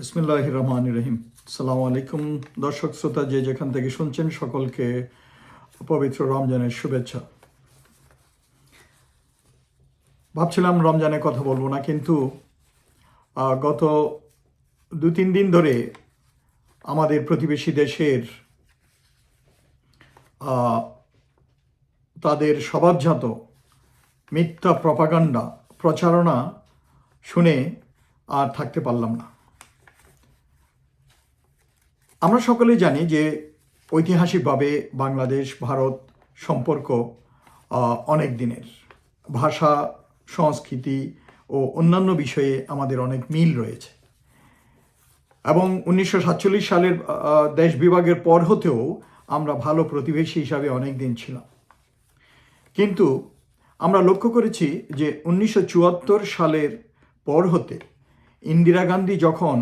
বিসমিল্লাহ রহমান রহিম। সালাম আলাইকুম দর্শক শ্রোতা, যে যেখান থেকে শুনছেন সকলকে পবিত্র রমজানের শুভেচ্ছা। ভাবছিলাম রমজানে কথা বলব না, কিন্তু গত দু তিন দিন ধরে আমাদের প্রতিবেশী দেশের তাদের স্বভাবজাত মিথ্যা প্রপাগান্ডা, প্রচারণা শুনে আর থাকতে পারলাম না। আমরা সকলেই জানি যে ঐতিহাসিকভাবে বাংলাদেশ, ভারত সম্পর্ক অনেক দিনের। ভাষা, সংস্কৃতি ও অন্যান্য বিষয়ে আমাদের অনেক মিল রয়েছে। এবং উনিশশো সাতচল্লিশ সালের দেশ বিভাগের পর হতেও আমরা ভালো প্রতিবেশী হিসাবে অনেক দিন ছিলাম। কিন্তু আমরা লক্ষ্য করেছি যে উনিশশো চুয়াত্তর সালের পর হতে ইন্দিরা গান্ধী যখন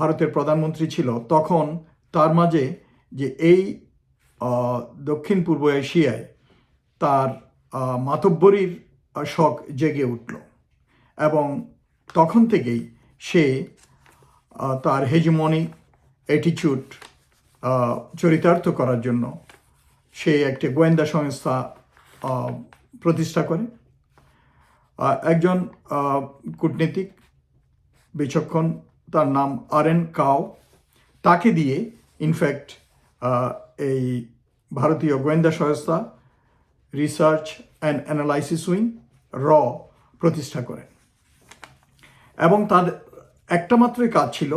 ভারতের প্রধানমন্ত্রী ছিল, তখন তার মাঝে যে এই দক্ষিণ পূর্ব এশিয়ায় তার মাতব্বরীর শখ জেগে উঠল। এবং তখন থেকেই সে তার হেজমনি অ্যাটিচিউড চরিতার্থ করার জন্য সে একটি গোয়েন্দা সংস্থা প্রতিষ্ঠা করে। একজন কূটনীতিক, বিচক্ষণ তার নাম আর এন কাও। তাকে দিয়ে ইনফ্যাক্ট এই ভারতীয় গোয়েন্দা সংস্থা রিসার্চ অ্যান্ড অ্যানালাইসিস উইং র প্রতিষ্ঠা করেন। এবং তার একটা মাত্রই কাজ ছিল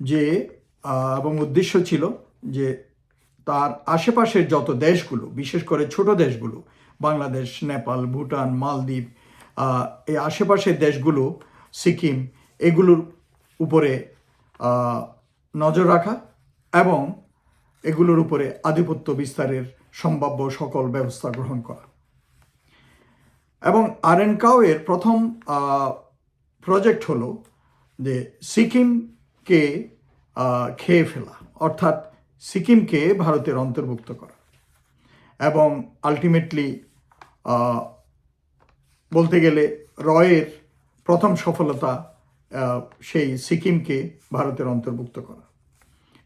যে এবং উদ্দেশ্য ছিল যে, তার আশেপাশের যত দেশগুলো, বিশেষ করে ছোট দেশগুলো, বাংলাদেশ, নেপাল, ভুটান, মালদ্বীপ এই আশেপাশের দেশগুলো, সিকিম, এগুলোর উপরে নজর রাখা এবং এগুলোর উপরে আধিপত্য বিস্তারের সম্ভাব্য সকল ব্যবস্থা গ্রহণ করা। এবং আর এন কাউয়ের প্রথম প্রজেক্ট হলো যে সিকিমকে খেয়ে ফেলা, অর্থাৎ সিকিমকে ভারতের অন্তর্ভুক্ত করা। এবং আলটিমেটলি বলতে গেলে রয়ের প্রথম সফলতা সেই সিকিমকে ভারতের অন্তর্ভুক্ত করা।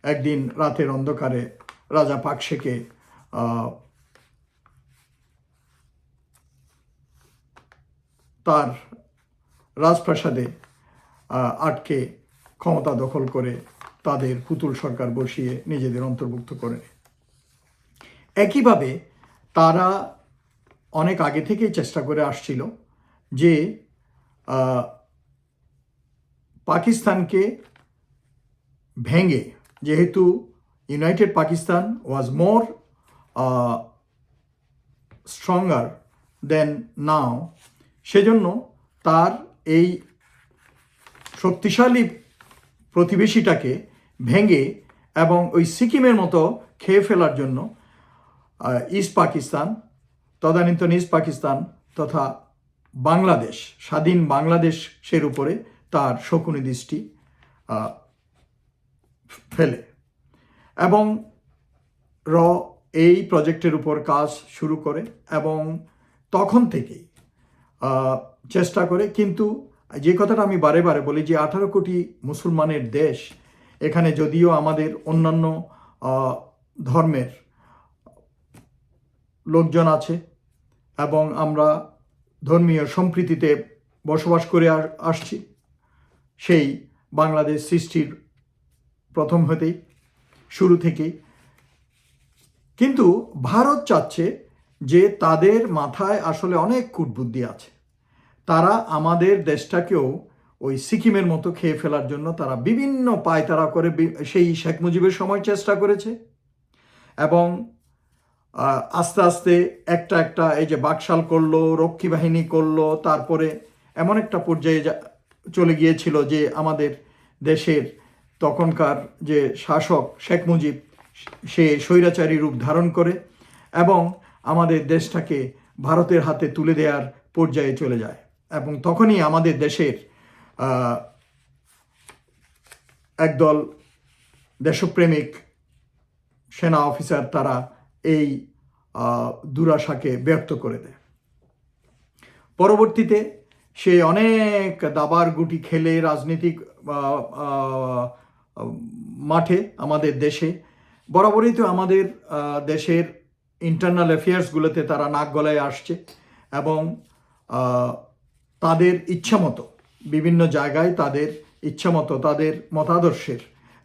একদিন রাতের অন্ধকারে রাজা পাকশেকে তার রাজপ্রাসাদে আটকে ক্ষমতা দখল করে তাদের পুতুল সরকার বসিয়ে নিজেদের অন্তর্ভুক্ত করে একইভাবে তারা অনেক আগে থেকেই চেষ্টা করে আসছিল যে পাকিস্তানকে ভেঙে, যেহেতু united Pakistan was more stronger than now সেজন্য তার এই শক্তিশালী প্রতিবেশীটাকে ভেঙে এবং ওই সিকিমের মতো খেয়ে ফেলার জন্য ইস্ট পাকিস্তান তদানীন্তন ইস্ট পাকিস্তান তথা বাংলাদেশ, স্বাধীন বাংলাদেশের উপরে তার শকুনি দৃষ্টি ফেলে। এবং র এই প্রজেক্টের উপর কাজ শুরু করে এবং তখন থেকেই চেষ্টা করে। কিন্তু যে কথাটা আমি বারে বারে বলি যে, আঠারো কোটি মুসলমানের দেশ এখানে যদিও আমাদের অন্যান্য ধর্মের লোকজন আছে এবং আমরা ধর্মীয় সম্প্রীতিতে বসবাস করে আসছি সেই বাংলাদেশ সৃষ্টির প্রথম হতেই, শুরু থেকেই। কিন্তু ভারত চাচ্ছে যে তাদের মাথায় আসলে অনেক কূটবুদ্ধি আছে। তারা আমাদের দেশটাকেও ওই সিকিমের মতো খেয়ে ফেলার জন্য তারা বিভিন্ন পায়তারা করে সেই শেখ মুজিবের সময় চেষ্টা করেছে। এবং আস্তে আস্তে একটা একটা এই যে বাকশাল করল, রক্ষী বাহিনী করল, তারপরে এমন একটা পর্যায়ে চলে গিয়েছিল যে আমাদের দেশের তখনকার যে শাসক শেখ মুজিব, সে স্বৈরাচারী রূপ ধারণ করে এবং আমাদের দেশটাকে ভারতের হাতে তুলে দেওয়ার পর্যায়ে চলে যায়। এবং তখনই আমাদের দেশের একদল দেশপ্রেমিক সেনা অফিসার তারা এই দুরাশাকে ব্যক্ত করে দেয়। পরবর্তীতে সে অনেক দাবার গুটি খেলে রাজনীতিক মাঠে আমাদের দেশে। বরাবরই তো আমাদের দেশের ইন্টারনাল অ্যাফেয়ার্সগুলোতে তারা নাক গলায় আসছে এবং তাদের ইচ্ছামতো বিভিন্ন জায়গায় তাদের ইচ্ছামতো তাদের মতাদর্শের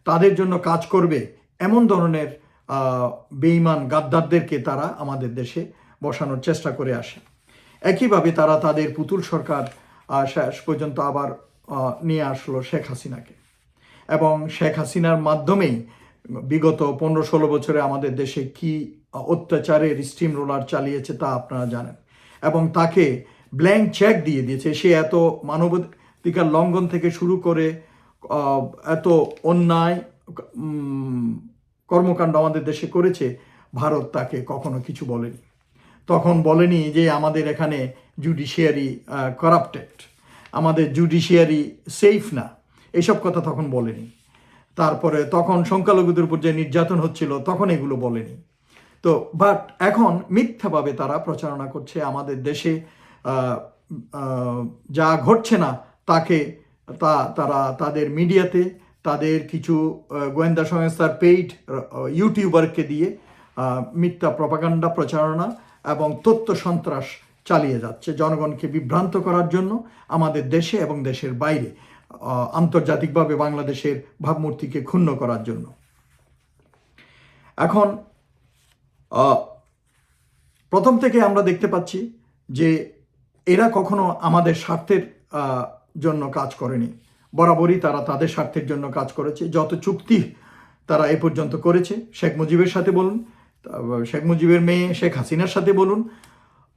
তাদের জন্য কাজ করবে এমন ধরনের আহ, বেঈমান গাদ্দারদেরকে তারা আমাদের দেশে বসানোর চেষ্টা করে আসে একইভাবে তারা তাদের পুতুল সরকার শেষ পর্যন্ত আবার নিয়ে আসলো শেখ হাসিনাকে। এবং শেখ হাসিনার মাধ্যমেই বিগত পনেরো ষোলো বছরে আমাদের দেশে কি অত্যাচারের স্টিম রোলার চালিয়েছে তা আপনারা জানেন। এবং তাকে ব্ল্যাঙ্ক চেক দিয়ে দিয়েছে। সে এত মানবাধিকার লঙ্ঘন থেকে শুরু করে এত অন্যায় কর্মকাণ্ড আমাদের দেশে করেছে, ভারত তাকে কখনো কিছু বলেনি। তখন বলেনি যে আমাদের এখানে জুডিশিয়ারি করাপ্টেড আমাদের জুডিশিয়ারি সেফ না। এইসব কথা তখন বলেনি। তারপরে তখন সংখ্যালঘুদের উপর যে নির্যাতন হচ্ছিল, তখন এগুলো বলেনি। তো বাট এখন মিথ্যাভাবে তারা প্রচারণা করছে আমাদের দেশে যা ঘটছে না, তাকে তা, তারা, তাদের মিডিয়াতে, তাদের কিছু গোয়েন্দা সংস্থার পেইড ইউটিউবারকে দিয়ে মিথ্যা প্রপাগান্ডা প্রচারণা এবং তথ্য সন্ত্রাস চালিয়ে যাচ্ছে। জনগণকে বিভ্রান্ত করার জন্য আমাদের দেশে এবং দেশের বাইরে আন্তর্জাতিকভাবে বাংলাদেশের ভাবমূর্তিকে ক্ষুণ্ণ করার জন্য। এখন প্রথম থেকে আমরা দেখতে পাচ্ছি যে এরা কখনো আমাদের স্বার্থের জন্য কাজ করেনি। বরাবরই তারা তাদের স্বার্থের জন্য কাজ করেছে। যত চুক্তি তারা এ পর্যন্ত করেছে। শেখ মুজিবের সাথে বলুন শেখ মুজিবের মেয়ে শেখ হাসিনার সাথে বলুন।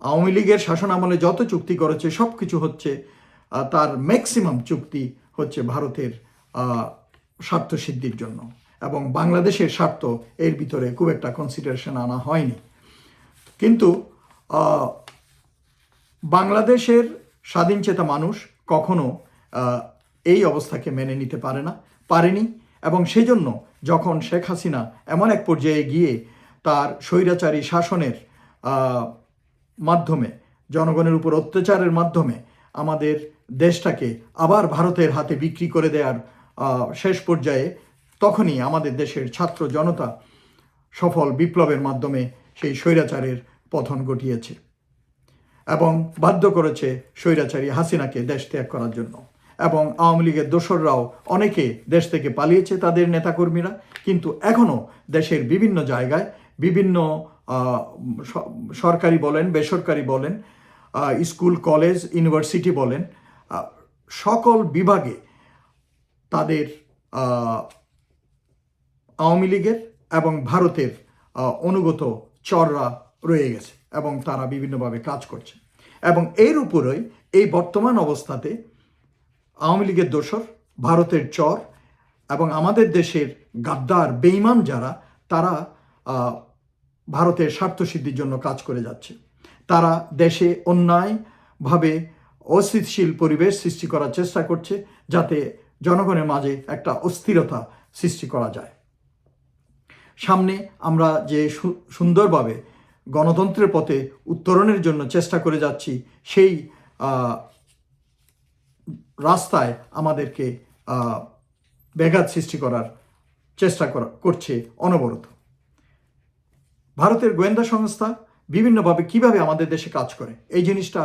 আওয়ামী লীগের শাসন আমলে যত চুক্তি করেছে সব কিছু হচ্ছে তার ম্যাক্সিমাম চুক্তি হচ্ছে ভারতের স্বার্থ সিদ্ধির জন্য। এবং বাংলাদেশের স্বার্থ এর ভিতরে খুব একটা কনসিডারেশন আনা হয়নি। কিন্তু বাংলাদেশের স্বাধীনচেতা মানুষ কখনো এই অবস্থাকে মেনে নিতে পারে না, পারেনি। এবং সেজন্য যখন শেখ হাসিনা এমন এক পর্যায়ে গিয়ে তার স্বৈরাচারী শাসনের মাধ্যমে, জনগণের উপর অত্যাচারের মাধ্যমে আমাদের দেশটাকে আবার ভারতের হাতে বিক্রি করে দেওয়ার শেষ পর্যায়ে তখনই আমাদের দেশের ছাত্র জনতা সফল বিপ্লবের মাধ্যমে সেই স্বৈরাচারের পথন ঘটিয়েছে এবং বাধ্য করেছে স্বৈরাচারী হাসিনাকে দেশ ত্যাগ করার জন্য। এবং আওয়ামী লীগের দোসররাও অনেকে দেশ থেকে পালিয়েছে তাদের নেতাকর্মীরা, কিন্তু এখনও দেশের বিভিন্ন জায়গায় বিভিন্ন সরকারি বলেন, বেসরকারি বলেন স্কুল, কলেজ, ইউনিভার্সিটি বলেন সকল বিভাগে তাদের আওয়ামী লীগের এবং ভারতের অনুগত চররা রয়ে গেছে এবং তারা বিভিন্নভাবে কাজ করছে। এবং এর উপরেই এই বর্তমান অবস্থাতে আওয়ামী লীগের দোসর, ভারতের চর এবং আমাদের দেশের গাদ্দার বেইমান যারা, তারা ভারতের স্বার্থসিদ্ধির জন্য কাজ করে যাচ্ছে। তারা দেশে অন্যায়ভাবে অস্থিতিশীল পরিবেশ সৃষ্টি করার চেষ্টা করছে যাতে জনগণের মাঝে একটা অস্থিরতা সৃষ্টি করা যায়। সামনে আমরা যে সুন্দরভাবে গণতন্ত্রের পথে উত্তরণের জন্য চেষ্টা করে যাচ্ছি, সেই রাস্তায় আমাদেরকে ব্যাঘাত সৃষ্টি করার চেষ্টা করা করছে অনবরত। ভারতের গোয়েন্দা সংস্থা বিভিন্নভাবে কীভাবে আমাদের দেশে কাজ করে, এই জিনিসটা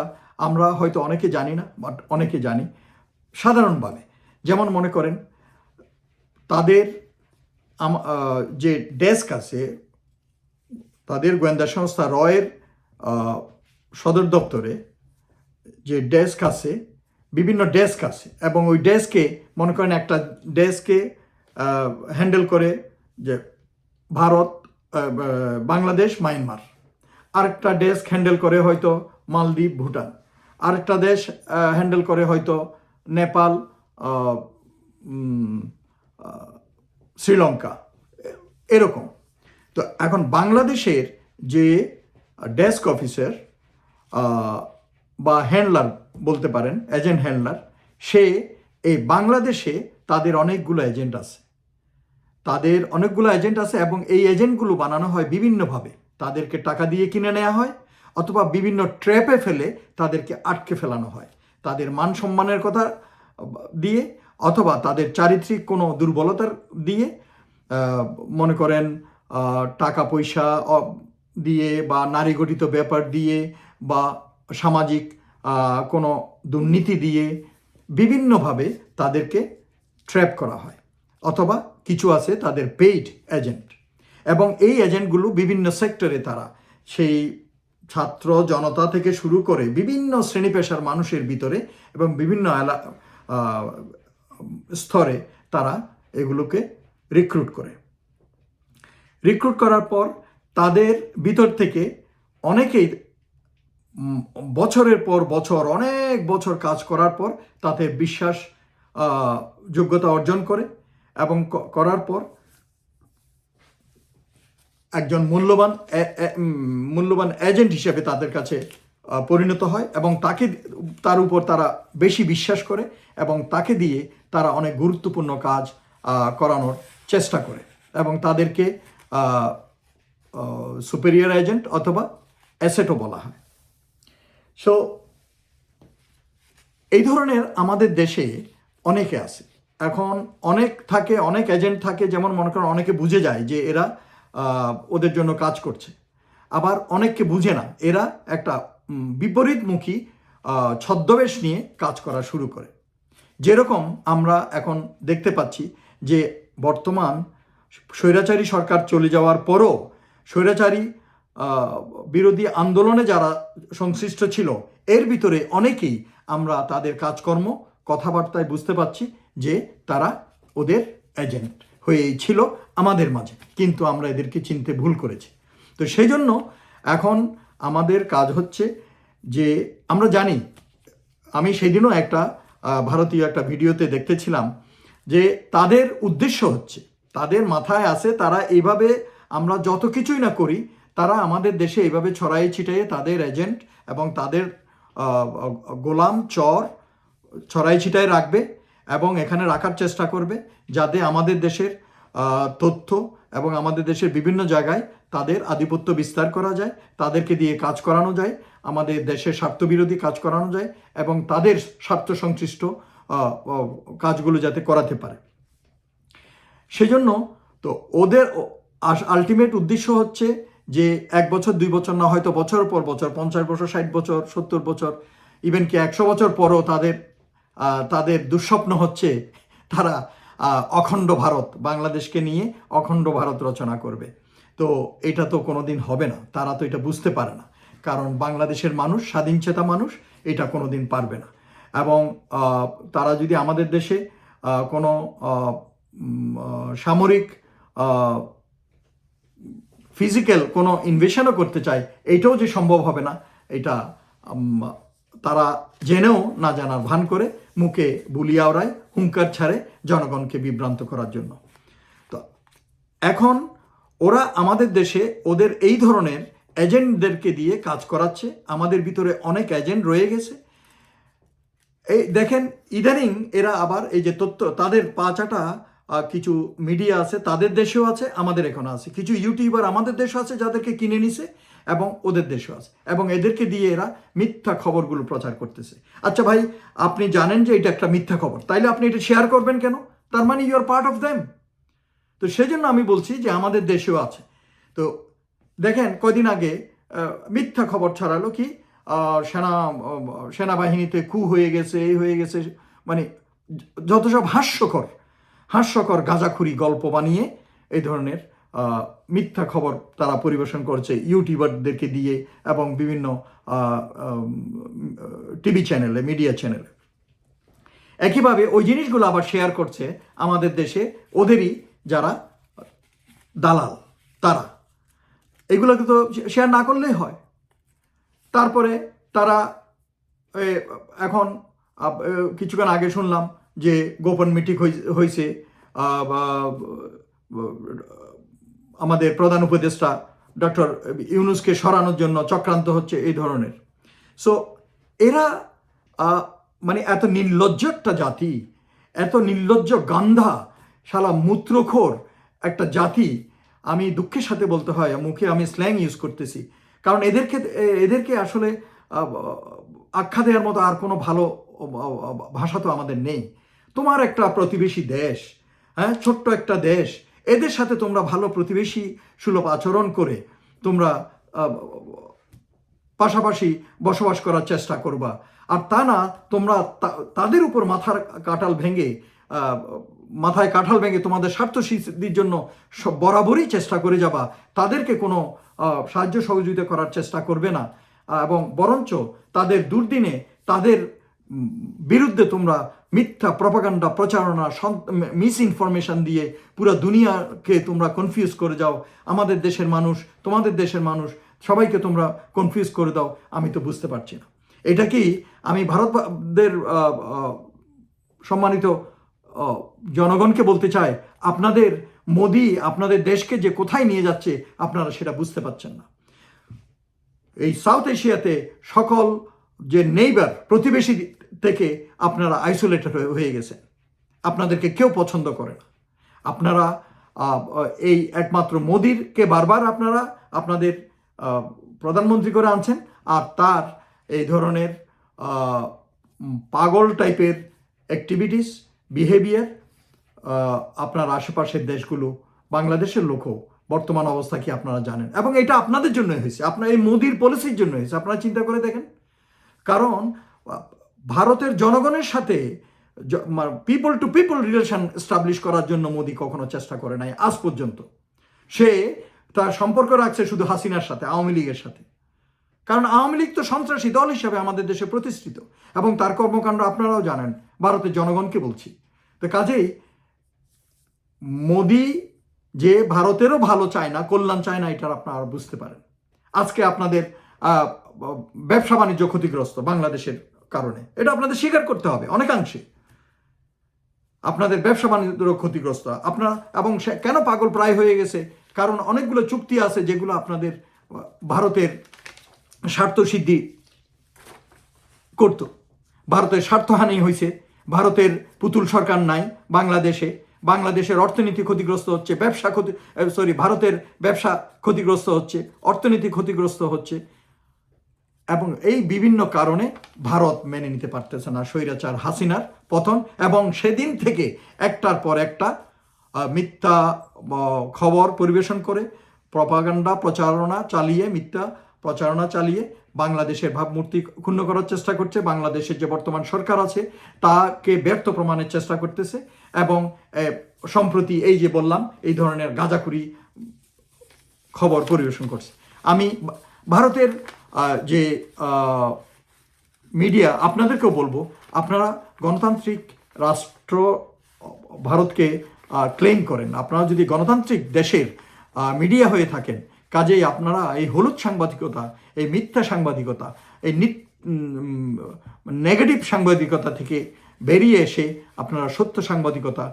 আমরা হয়তো অনেকে জানি না, বাট অনেকে জানি সাধারণভাবে। যেমন মনে করেন, তাদের যে ডেস্ক আছে, তাদের গোয়েন্দা সংস্থা রয়ের সদর দপ্তরে যে ডেস্ক আছে, বিভিন্ন ডেস্ক আছে, এবং ওই ডেস্কে মনে করেন একটা ডেস্কে হ্যান্ডেল করে যে ভারত বাংলাদেশ, মায়ানমার। আরেকটা ডেস্ক হ্যান্ডেল করে হয়তো মালদ্বীপ, ভুটান। আরেকটা দেশ হ্যান্ডেল করে হয়তো নেপাল শ্রীলঙ্কা। এরকম। তো এখন বাংলাদেশের যে ডেস্ক অফিসার বা হ্যান্ডলার বলতে পারেন এজেন্ট হ্যান্ডলার সে এই বাংলাদেশে তাদের অনেকগুলো এজেন্ট আছে। তাদের অনেকগুলো এজেন্ট আছে এবং এই এজেন্টগুলো বানানো হয় বিভিন্নভাবে। তাদেরকে টাকা দিয়ে কিনে নেওয়া হয় অথবা বিভিন্ন ট্র্যাপে ফেলে তাদেরকে আটকে ফেলানো হয়। তাদের মান সম্মানের কথা দিয়ে অথবা তাদের চারিত্রিক কোনো দুর্বলতার দিয়ে মনে করেন টাকা পয়সা দিয়ে বা নারী গঠিত ব্যাপার দিয়ে বা সামাজিক কোনো দুর্নীতি দিয়ে বিভিন্নভাবে তাদেরকে ট্র্যাপ করা হয়। অথবা কিছু আছে তাদের পেইড এজেন্ট এবং এই এজেন্টগুলো বিভিন্ন সেক্টরে তারা, সেই ছাত্র জনতা থেকে শুরু করে বিভিন্ন শ্রেণি পেশার মানুষের ভিতরে এবং বিভিন্ন স্তরে তারা এগুলোকে রিক্রুট করে। রিক্রুট করার পর তাদের ভিতর থেকে অনেকেই বছরের পর বছর, অনেক বছর কাজ করার পর তাতে বিশ্বাস যোগ্যতা অর্জন করে। এবং করার পর একজন মূল্যবান মূল্যবান এজেন্ট হিসেবে তাদের কাছে পরিণত হয় এবং তাকে তার উপর তারা বেশি বিশ্বাস করে এবং তাকে দিয়ে তারা অনেক গুরুত্বপূর্ণ কাজ করানোর চেষ্টা করে এবং তাদেরকে সুপেরিয়র এজেন্ট অথবা অ্যাসেটও বলা হয়। সো এই ধরনের আমাদের দেশে অনেকে আছে এখন অনেক থাকে, অনেক এজেন্ট থাকে, যেমন মনে করেন অনেকে বুঝে যায় যে এরা ওদের জন্য কাজ করছে। আবার অনেককে বুঝে না, এরা একটা বিপরীতমুখী ছদ্মবেশ নিয়ে কাজ করা শুরু করে। যেরকম আমরা এখন দেখতে পাচ্ছি যে বর্তমান স্বৈরাচারী সরকার চলে যাওয়ার পরও স্বৈরাচারী বিরোধী আন্দোলনে যারা সংশ্লিষ্ট ছিল, এর ভিতরে অনেকেই আমরা তাদের কাজকর্ম, কথাবার্তায় বুঝতে পারছি যে তারা ওদের এজেন্ট হয়েই ছিল আমাদের মাঝে। কিন্তু আমরা এদেরকে চিনতে ভুল করেছি। তো সেই জন্য এখন আমাদের কাজ হচ্ছে যে আমরা জানি, আমি সেদিনও একটা ভারতীয় একটা ভিডিওতে দেখতেছিলাম যে তাদের উদ্দেশ্য হচ্ছে, তাদের মাথায় আছে তারা এইভাবে আমরা যত কিছুই না করি, তারা আমাদের দেশে এইভাবে ছড়াই ছিটাইয়ে তাদের এজেন্ট এবং তাদের গোলাম, চর ছড়াই ছিটাই রাখবে। এবং এখানে রাখার চেষ্টা করবে যাতে আমাদের দেশের তথ্য এবং আমাদের দেশের বিভিন্ন জায়গায় তাদের আধিপত্য বিস্তার করা যায়, তাদেরকে দিয়ে কাজ করানো যায়, আমাদের দেশের স্বার্থবিরোধী কাজ করানো যায় এবং তাদের স্বার্থ সংশ্লিষ্ট কাজগুলো যাতে করাতে পারে। সেজন্য তো ওদের আলটিমেট উদ্দেশ্য হচ্ছে যে এক বছর, দুই বছর না, হয়তো বছর পর বছর, পঞ্চাশ বছর, ষাট বছর, সত্তর বছর ইভেন কি একশো বছর পরও তাদের তাদের দুঃস্বপ্ন হচ্ছে তারা অখণ্ড ভারত বাংলাদেশকে নিয়ে অখণ্ড ভারত রচনা করবে। তো এটা তো কোনোদিন হবে না, তারা তো এটা বুঝতে পারে না। কারণ বাংলাদেশের মানুষ স্বাধীনচেতা মানুষ, এটা কোনোদিন পারবে না। এবং তারা যদি আমাদের দেশে কোনো সামরিক ফিজিক্যাল কোনো ইনভেশনও করতে চায়, এটাও যে সম্ভব হবে না, এটা তারা জেনেও না জানার ভান করে মুখে বুলিয়া ওড়ায় হুঙ্কার ছাড়ে জনগণকে বিভ্রান্ত করার জন্য। তো এখন ওরা আমাদের দেশে ওদের এই ধরনের এজেন্টদেরকে দিয়ে কাজ করাচ্ছে। আমাদের ভিতরে অনেক এজেন্ট রয়ে গেছে। এই দেখেন, ইদানিং এরা আবার এই যে তথ্য, তাদের পাঁচাটা কিছু মিডিয়া আছে, তাদের দেশেও আছে, আমাদের এখানে আছে। কিছু ইউটিউবার আমাদের দেশে আছে, যাদেরকে কিনে নিছে। এবং ওদের দেশেও আছে। এবং এদেরকে দিয়ে এরা মিথ্যা খবরগুলো প্রচার করতেছে। আচ্ছা ভাই, আপনি জানেন যে এটা একটা মিথ্যা খবর। তাইলে আপনি এটা শেয়ার করবেন কেন? তার মানে you are part of them তো সেজন্য আমি বলছি যে আমাদের দেশেও আছে। তো দেখেন, কয়দিন আগে মিথ্যা খবর ছড়ালো কি? সেনা, সেনাবাহিনীতে কু হয়ে গেছে, এই হয়ে গেছে মানে যত সব হাস্যকর হাস্যকর গাঁজাখুরি গল্প বানিয়ে এই ধরনের মিথ্যা খবর তারা পরিবেশন করছে ইউটিউবারদেরকে দিয়ে এবং বিভিন্ন টিভি চ্যানেলে, মিডিয়া চ্যানেলে। একইভাবে ওই জিনিসগুলো আবার শেয়ার করছে আমাদের দেশে ওদেরই যারা দালাল, তারা। এগুলোকে তো শেয়ার না করলেই হয়। তারপরে তারা এখন কিছুক্ষণ আগে শুনলাম যে গোপন মিটিং হয়েছে আমাদের প্রধান উপদেষ্টা ডক্টর ইউনুসকে সরানোর জন্য চক্রান্ত হচ্ছে এই ধরনের। সো এরা মানে এত নির্লজ্জ একটা জাতি, এত নির্লজ্জ গান্ধা, শালা মূত্রখোর একটা জাতি, আমি দুঃখের সাথে বলতে হয়, মুখে আমি স্ল্যাং ইউজ করতেছি। কারণ এদেরকে এদেরকে আসলে আখ্যা দেওয়ার মতো আর কোনো ভালো ভাষা তো আমাদের নেই। তোমার একটা প্রতিবেশী দেশ হ্যাঁ? ছোট্ট একটা দেশ এদের সাথে তোমরা ভালো প্রতিবেশী সুলভ আচরণ করে তোমরা পাশাপাশি বসবাস করার চেষ্টা করবা। আর তা না, তোমরা তাদের উপর মাথার কাটাল ভেঙে মাথায় কাঁঠাল ভেঙে তোমাদের স্বার্থ সিদ্ধির জন্য বরাবরই চেষ্টা করে যাবা। তাদেরকে কোনো সাহায্য সহযোগিতা করার চেষ্টা করবে না। এবং বরঞ্চ তাদের দুর্দিনে তাদের বিরুদ্ধে তোমরা মিথ্যা প্রপাগান্ডা প্রচারণা মিস ইনফরমেশন দিয়ে পুরো দুনিয়াকে তোমরা কনফিউজ করে যাও। আমাদের দেশের মানুষ, তোমাদের দেশের মানুষ, সবাইকে তোমরা কনফিউজ করে দাও, আমি তো বুঝতে পারছি না। এটা কি আমি ভারতদের সম্মানিত জনগণকে বলতে চাই, আপনাদের মোদি আপনাদের দেশকে যে কোথায় নিয়ে যাচ্ছে, আপনারা সেটা বুঝতে পারছেন না। এই সাউথ এশিয়াতে সকল যে নেইবার প্রতিবেশী থেকে আপনারা আইসোলেটেড হয়ে গেছেন। আপনাদেরকে কেউ পছন্দ করে না। আপনারা এই একমাত্র মোদিরকে বারবার আপনারা আপনাদের প্রধানমন্ত্রী করে আনছেন আর তার এই ধরনের পাগল টাইপের অ্যাক্টিভিটিস বিহেভিয়ার আপনার আশেপাশের দেশগুলো, বাংলাদেশের লোকও বর্তমান অবস্থা কি আপনারা জানেন? এবং এটা আপনাদের জন্য হয়েছে। আপনার এই মোদির পলিসির জন্য হয়েছে। আপনারা চিন্তা করে দেখেন। কারণ ভারতের জনগণের সাথে people to people relation establish করার জন্য মোদি কখনো চেষ্টা করে নাই, আজ পর্যন্ত। সে তার সম্পর্ক রাখছে শুধু হাসিনার সাথে, আওয়ামী লীগের সাথে। কারণ আওয়ামী লীগ তো সন্ত্রাসী দল হিসাবে আমাদের দেশে প্রতিষ্ঠিত। এবং তার কর্মকাণ্ড আপনারাও জানেন, ভারতের জনগণকে বলছি। তো কাজেই মোদি যে ভারতেরও ভালো চায় না, কল্যাণ চায় না এটা আপনারা বুঝতে পারেন। আজকে আপনাদের ব্যবসা বাণিজ্য ক্ষতিগ্রস্ত বাংলাদেশের কারণে। এটা আপনাদের স্বীকার করতে হবে, অনেকাংশে। আপনাদের ব্যবসা বাণিজ্য ক্ষতিগ্রস্ত। আপনারা এবং কেন পাগল প্রায় হয়ে গেছে? কারণ অনেকগুলো চুক্তি আছে যেগুলো আপনাদের ভারতের স্বার্থ সিদ্ধি করতো। ভারতের স্বার্থহানি হয়েছে। ভারতের পুতুল সরকার নাই বাংলাদেশে। বাংলাদেশের অর্থনীতি ক্ষতিগ্রস্ত হচ্ছে, ব্যবসা ক্ষতি সরি ভারতের ব্যবসা ক্ষতিগ্রস্ত হচ্ছে, অর্থনীতি ক্ষতিগ্রস্ত হচ্ছে। এবং এই বিভিন্ন কারণে ভারত মেনে নিতে পারতেছে না স্বৈরাচার হাসিনার পতন এবং সেদিন থেকে একটার পর একটা মিথ্যা খবর পরিবেশন করে প্রপাগান্ডা প্রচারণা চালিয়ে, মিথ্যা প্রচারণা চালিয়ে বাংলাদেশের ভাবমূর্তি ক্ষুণ্ণ করার চেষ্টা করছে। বাংলাদেশের যে বর্তমান সরকার আছে, তাকে ব্যর্থ প্রমাণের চেষ্টা করতেছে এবং সম্প্রতি এই যে বললাম, এই ধরনের গাঁজাখুরি খবর পরিবেশন করছে। আমি, ভারতের যে মিডিয়া আপনাদেরকেও বলব, আপনারা গণতান্ত্রিক রাষ্ট্র, ভারতকে ক্লেম করেন। আপনারা যদি গণতান্ত্রিক দেশের মিডিয়া হয়ে থাকেন, কাজেই আপনারা এই হলুদ সাংবাদিকতা, এই মিথ্যা সাংবাদিকতা, এই নেগেটিভ সাংবাদিকতা থেকে বেরিয়ে এসে আপনারা সত্য সাংবাদিকতা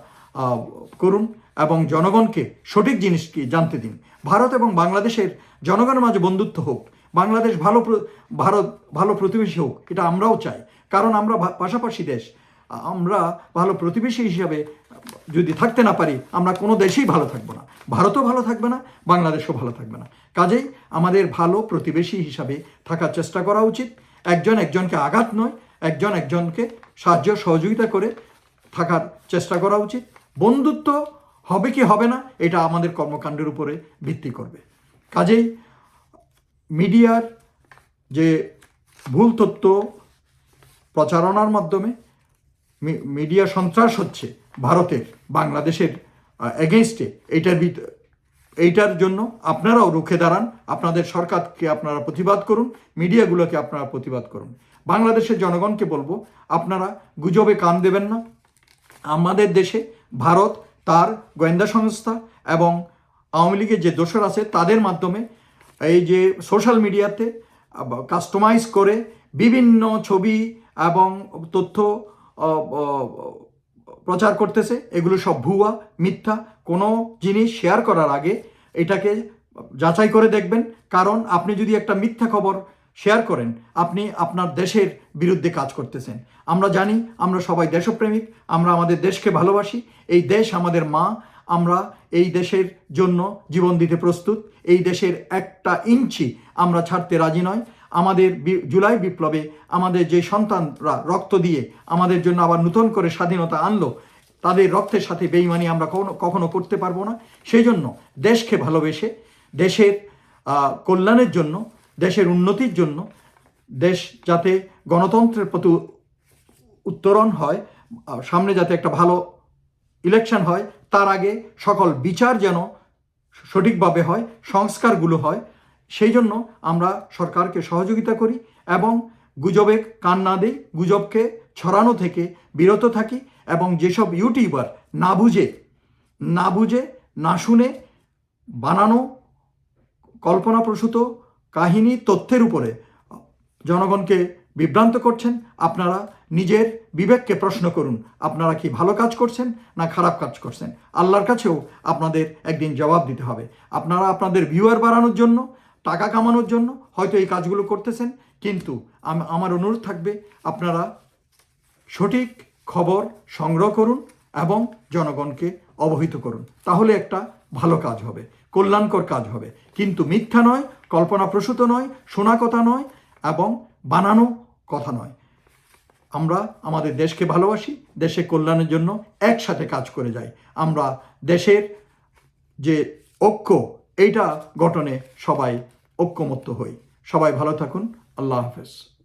করুন এবং জনগণকে সঠিক জিনিসটি জানতে দিন। ভারত এবং বাংলাদেশের জনগণের মাঝে বন্ধুত্ব হোক বাংলাদেশ ভালো ভারত ভালো প্রতিবেশী হোক, এটা আমরাও চাই। কারণ আমরা পাশাপাশি দেশ। আমরা ভালো প্রতিবেশী হিসাবে যদি থাকতে না পারি, আমরা কোনো দেশেই ভালো থাকব না। ভারতও ভালো থাকবে না, বাংলাদেশও ভালো থাকবে না। কাজেই আমাদের ভালো প্রতিবেশী হিসাবে থাকার চেষ্টা করা উচিত। একজন একজনকে আঘাত নয়, একজন একজনকে সাহায্য, সহযোগিতা করে থাকার চেষ্টা করা উচিত। বন্ধুত্ব হবে কি হবে না, এটা আমাদের কর্মকাণ্ডের উপরে ভিত্তি করবে। কাজেই মিডিয়ার যে ভুল তথ্য প্রচারণার মাধ্যমে মিডিয়া সন্ত্রাস হচ্ছে ভারতের, বাংলাদেশের এগেনস্টে এইটার এইটার জন্য আপনারাও রুখে দাঁড়ান। আপনাদের সরকারকে আপনারা প্রতিবাদ করুন, মিডিয়াগুলোকে আপনারা প্রতিবাদ করুন। বাংলাদেশের জনগণকে বলব, আপনারা গুজবে কান দেবেন না। আমাদের দেশে ভারত তার গোয়েন্দা সংস্থা এবং আওয়ামী লীগের যে দোষর আছে, তাদের মাধ্যমে এই যে সোশ্যাল মিডিয়াতে কাস্টমাইজ করে বিভিন্ন ছবি এবং তথ্য প্রচার করতেছে। এগুলো সব ভুয়া, মিথ্যা। কোনো জিনিস শেয়ার করার আগে এটাকে যাচাই করে দেখবেন। কারণ আপনি যদি একটা মিথ্যা খবর শেয়ার করেন, আপনি আপনার দেশের বিরুদ্ধে কাজ করতেছেন। আমরা জানি, আমরা সবাই দেশপ্রেমিক, আমরা আমাদের দেশকে ভালোবাসি। এই দেশ আমাদের মা আমরা এই দেশের জন্য জীবন দিতে প্রস্তুত। এই দেশের একটা ইঞ্চি আমরা ছাড়তে রাজি নয়। আমাদের জুলাই বিপ্লবে আমাদের যে সন্তানরা রক্ত দিয়ে আমাদের জন্য আবার নতুন করে স্বাধীনতা আনলো, তাদের রক্তের সাথে বেইমানি আমরা কখনো কখনো করতে পারব না। সেই জন্য দেশকে ভালোবেসে, দেশের কল্যাণের জন্য, দেশের উন্নতির জন্য দেশ যাতে গণতন্ত্রের প্রতি উত্তরণ হয় সামনে যাতে একটা ভালো ইলেকশন হয় তার আগে সকল বিচার যেন সঠিকভাবে হয়, সংস্কারগুলো হয়, সেই জন্য আমরা সরকারকে সহযোগিতা করি এবং গুজবে কান না দিই, গুজবকে ছড়ানো থেকে বিরত থাকি এবং যেসব ইউটিউবার না বুঝে না বুঝে, না শুনে বানানো কল্পনাপ্রসূত কাহিনী, তথ্যের উপরে জনগণকে বিভ্রান্ত করছেন, আপনারা নিজের বিবেককে প্রশ্ন করুন, আপনারা কি ভালো কাজ করছেন না খারাপ কাজ করছেন? আল্লাহর কাছেও আপনাদের একদিন জবাব দিতে হবে। আপনারা আপনাদের ভিউয়ার বাড়ানোর জন্য, টাকা কামানোর জন্য হয়তো এই কাজগুলো করতেছেন, কিন্তু আমার অনুরোধ থাকবে, আপনারা সঠিক খবর সংগ্রহ করুন এবং জনগণকে অবহিত করুন। তাহলে একটা ভালো কাজ হবে, কল্যাণকর কাজ হবে। কিন্তু মিথ্যা নয়, কল্পনাপ্রসূত নয়, শোনা কথা নয় এবং বানানো কথা নয়। আমরা আমাদের দেশকে ভালোবাসি, দেশের কল্যাণের জন্য একসাথে কাজ করে যাই। আমরা দেশের যে ঐক্য, এইটা গঠনে সবাই ঐক্যমত্য হই। সবাই ভালো থাকুন। আল্লাহ হাফেজ।